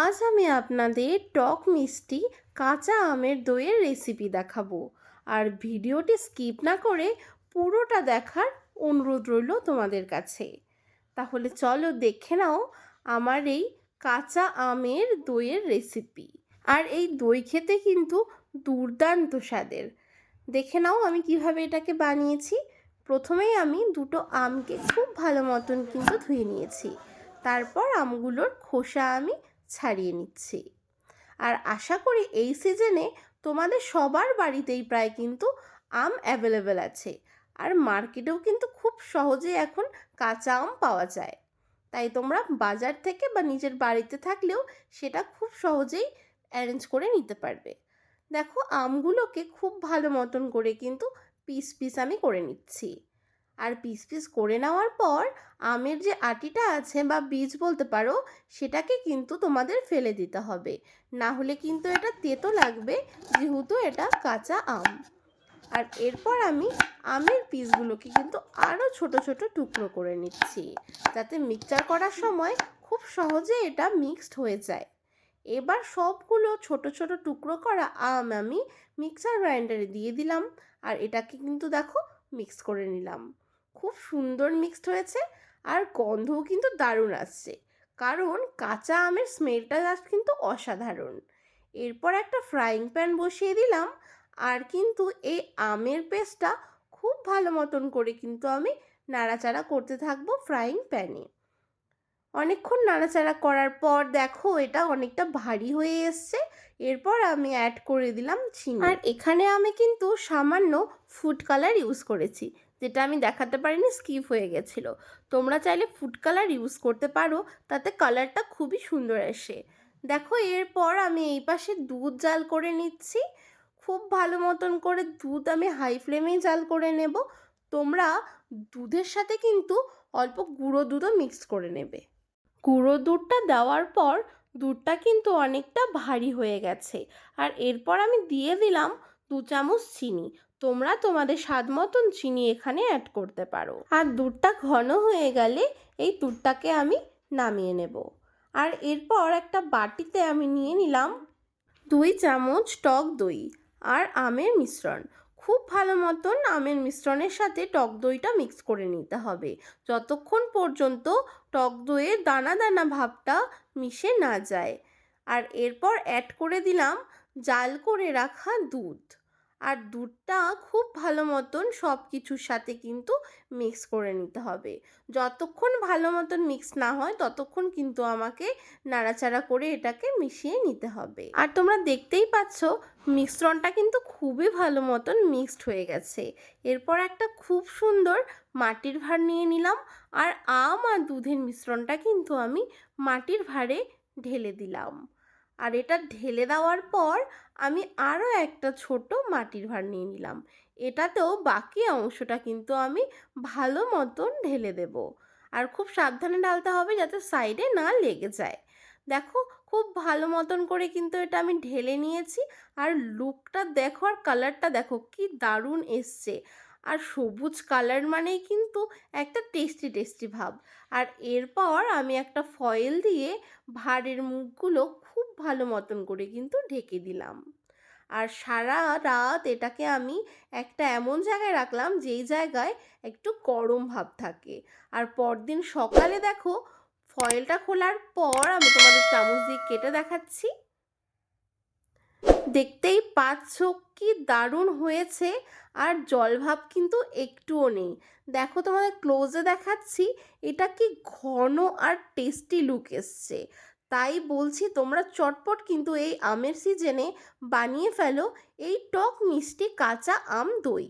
আজ আমি আপনাদের টক মিষ্টি কাঁচা আমের দইয়ের রেসিপি দেখাবো। আর ভিডিওটি স্কিপ না করে পুরোটা দেখার অনুরোধ রইল তোমাদের কাছে। তাহলে চলো দেখে নাও আমার এই কাঁচা আমের দইয়ের রেসিপি আর এই দই খেতে কিন্তু দুর্দান্ত স্বাদের। দেখে নাও আমি কীভাবে এটাকে বানিয়েছি। প্রথমেই আমি দুটো আমকে খুব ভালো মতন কিন্তু ধুয়ে নিয়েছি। তারপর আমগুলোর খোসা আমি ছাড়িয়ে নিচ্ছি। আর আশা করি এই সিজনে তোমাদের সবার বাড়িতেই প্রায় কিন্তু আম অ্যাভেলেবেল আছে। আর মার্কেটেও কিন্তু খুব সহজে এখন কাঁচা আম পাওয়া যায়। তাই তোমরা বাজার থেকে বা নিজের বাড়িতে থাকলেও সেটা খুব সহজেই অ্যারেঞ্জ করে নিতে পারবে। দেখো, আমগুলোকে খুব ভালো মতন করে কিন্তু পিস পিস আমি করে নিচ্ছি। আর পিস পিস করে নেওয়ার পর আমের যে আটিটা আছে বা বীজ বলতে পারো, সেটাকে কিন্তু তোমাদের ফেলে দিতে হবে। না হলে কিন্তু এটা তেতো লাগবে, যেহেতু এটা কাঁচা আম। আর এরপর আমি আমের পিসগুলোকে কিন্তু আরও ছোট ছোট টুকরো করে নিচ্ছি, যাতে মিক্সচার করার সময় খুব সহজে এটা মিক্সড হয়ে যায়। এবার সবগুলো ছোট ছোট টুকরো করা আম আমি মিক্সার গ্রাইন্ডারে দিয়ে দিলাম। আর এটাকে কিন্তু দেখো মিক্স করে নিলাম। খুব সুন্দর মিক্সড হয়েছে আর গন্ধও কিন্তু দারুণ আসছে। কারণ কাঁচা আমের স্মেলটা জাস্ট কিন্তু অসাধারণ। এরপর একটা ফ্রাইং প্যান বসিয়ে দিলাম আর কিন্তু এই আমের পেস্টটা খুব ভালো মতন করে কিন্তু আমি নাড়াচাড়া করতে থাকব ফ্রাইং প্যানে অনেকক্ষণ নাড়াচাড়া করার পর দেখো এটা অনেকটা ভারী হয়ে এসছে। এরপর আমি অ্যাড করে দিলাম চিনি আর এখানে আমি কিন্তু সামান্য ফুড কালার ইউজ করেছি। যেটা আমি দেখাতে পারিনি স্কিপ হয়ে গেছিল। তোমরা চাইলে ফুড কালার ইউজ করতে পারো, তাতে কালারটা খুবই সুন্দর আসে। দেখো, এরপর আমি এই পাশে দুধ জাল করে নিচ্ছি। খুব ভালো মতন করে দুধ আমি হাই ফ্লেমেই জাল করে নেব। তোমরা দুধের সাথে কিন্তু অল্প গুঁড়ো দুধও মিক্স করে নেবে। গুঁড়ো দুধটা দেওয়ার পর দুধটা কিন্তু অনেকটা ভারী হয়ে গেছে। আর এরপর আমি দিয়ে দিলাম দু চামচ চিনি। তোমরা তোমাদের স্বাদ মতন চিনি এখানে অ্যাড করতে পারো। আর দুধটা ঘন হয়ে গেলে এই দুধটাকে আমি নামিয়ে নেব। আর এরপর একটা বাটিতে আমি নিয়ে নিলাম দুই চামচ টক দই আর আমের মিশ্রণ। খুব ভালো মতন আমের মিশ্রণের সাথে টক দইটা মিক্স করে নিতে হবে। যতক্ষণ পর্যন্ত টক দইয়ের দানা দানা ভাবটা মিশে না যায়। আর এরপর অ্যাড করে দিলাম জাল করে রাখা দুধ। আর দুধটা খুব ভালো মতন সব কিছুর সাথে কিন্তু মিক্স করে নিতে হবে। যতক্ষণ ভালো মতন মিক্স না হয়, ততক্ষণ কিন্তু আমাকে নাড়াচাড়া করে এটাকে মিশিয়ে নিতে হবে। আর তোমরা দেখতেই পাচ্ছ, মিশ্রণটা কিন্তু খুবই ভালো মতন মিক্সড হয়ে গেছে। এরপর একটা খুব সুন্দর মাটির ভার নিয়ে নিলাম আর আম আর দুধের মিশ্রণটা কিন্তু আমি মাটির ভারে ঢেলে দিলাম। আর এটা ঢেলে দেওয়ার পর আমি আরও একটা ছোট মাটির ভাঁড় নিয়ে নিলাম। এটাতেও বাকি অংশটা কিন্তু আমি ভালো মতন ঢেলে দেব। আর খুব সাবধানে ঢালতে হবে যাতে সাইডে না লেগে যায়। দেখো, খুব ভালো মতন করে কিন্তু এটা আমি ঢেলে নিয়েছি। আর লুকটা দেখো আর কালারটা দেখো, কি দারুণ এসছে। আর সবুজ কালার মানেই কিন্তু একটা টেস্টি টেস্টি ভাব। আর এরপর আমি একটা ফয়েল দিয়ে ভাঁড়ের মুখগুলো খুব ভালো মতন করে কিন্তু ঢেকে দিলাম। আর সারা রাত এটাকে আমি একটা এমন জায়গায় রাখলাম যেই জায়গায় একটু গরম ভাব থাকে। আর পরদিন সকালে দেখো ফয়েলটা খোলার পর আমি তোমাদের চামচ দিয়ে কেটে দেখাচ্ছি। দেখতেই পাচ্ছ কি দারুণ হয়েছে। আর জলভাব কিন্তু একটুও নেই। দেখো তোমাদের ক্লোজে দেখাচ্ছি, এটা কি ঘন আর টেস্টি লুক এসছে। তাই বলছি তোমরা চটপট কিন্তু এই আমের সিজনে বানিয়ে ফেলো, এই টক মিষ্টি কাঁচা আম দই।